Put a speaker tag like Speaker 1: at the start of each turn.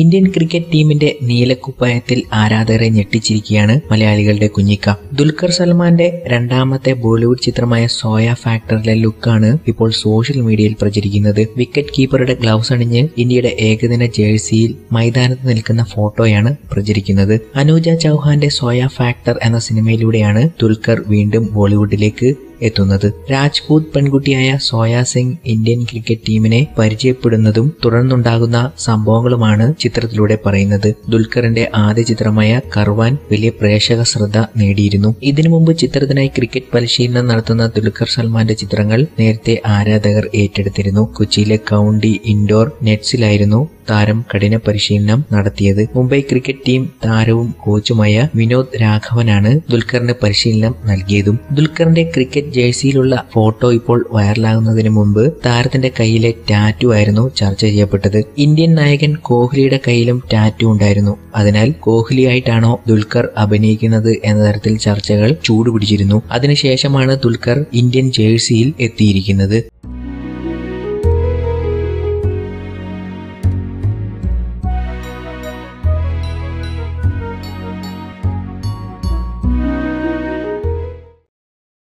Speaker 1: Indian cricket ടീമിന്റെ നീലക്കുപ്പായത്തിൽ ആരാധകരെ ഞെട്ടിച്ചിരിക്കുകയാണ് മലയാളികളുടെ കുഞ്ഞിക്ക. ദുൽഖർ സൽമാന്റെ രണ്ടാമത്തെ ബോളിവുഡ് ചിത്രമായ സോയ ഫാക്ടറിലെ ലുക്കാണ് ഇപ്പോൾ സോഷ്യൽ മീഡിയയിൽ പ്രചരിക്കുന്നത്. വിക്കറ്റ് കീപ്പറുടെ ഗ്ലൗസ് അണിഞ്ഞ് ഇന്ത്യയുടെ ഏകദിന ജേഴ്സിയിൽ മൈതാനത്ത് നിൽക്കുന്ന ഫോട്ടോയാണ് പ്രചരിക്കുന്നത്. അനൂജ ചൗഹാന്റെ സോയ ഫാക്ടർ എന്ന സിനിമയിലൂടെയാണ് ദുൽഖർ വീണ്ടും ബോളിവുഡിലേക്ക് എത്തുന്നത്. രാജ്പൂത് പെൺകുട്ടിയായ സോയ സിംഗ് ഇന്ത്യൻ ക്രിക്കറ്റ് ടീമിനെ പരിചയപ്പെടുന്നതും തുടർന്നുണ്ടാകുന്ന സംഭവങ്ങളുമാണ് ചിത്രത്തിലൂടെ പറയുന്നത്. ദുൽഖറിന്റെ ആദ്യ ചിത്രമായ കർവാൻ വലിയ പ്രേക്ഷക ശ്രദ്ധ നേടിയിരുന്നു. ഇതിനു മുമ്പ് ചിത്രത്തിനായി ക്രിക്കറ്റ് പരിശീലനം നടത്തുന്ന ദുൽഖർ സൽമാന്റെ ചിത്രങ്ങൾ നേരത്തെ ആരാധകർ ഏറ്റെടുത്തിരുന്നു. കൊച്ചിയിലെ കൗണ്ടി ഇൻഡോർ നെറ്റ്സിലായിരുന്നു താരം കഠിന പരിശീലനം നടത്തിയത്. മുംബൈ ക്രിക്കറ്റ് ടീം താരവും കോച്ചുമായ വിനോദ് രാഘവനാണ് ദുൽഖറിന് പരിശീലനം നൽകിയതും. ദുൽഖറിന്റെ ക്രിക്കറ്റ് ജേഴ്സിയിലുള്ള ഫോട്ടോ ഇപ്പോൾ വൈറലാകുന്നതിന് മുമ്പ് താരത്തിന്റെ കയ്യിലെ ടാറ്റു ആയിരുന്നു ചർച്ച ചെയ്യപ്പെട്ടത്. ഇന്ത്യൻ നായകൻ കോഹ്ലിയുടെ കയ്യിലും ടാറ്റു ഉണ്ടായിരുന്നു. അതിനാൽ കോഹ്ലിയായിട്ടാണോ ദുൽഖർ അഭിനയിക്കുന്നത് എന്ന തരത്തിൽ ചർച്ചകൾ ചൂടുപിടിച്ചിരുന്നു. അതിനുശേഷമാണ് ദുൽഖർ ഇന്ത്യൻ ജേഴ്സിയിൽ എത്തിയിരിക്കുന്നത്.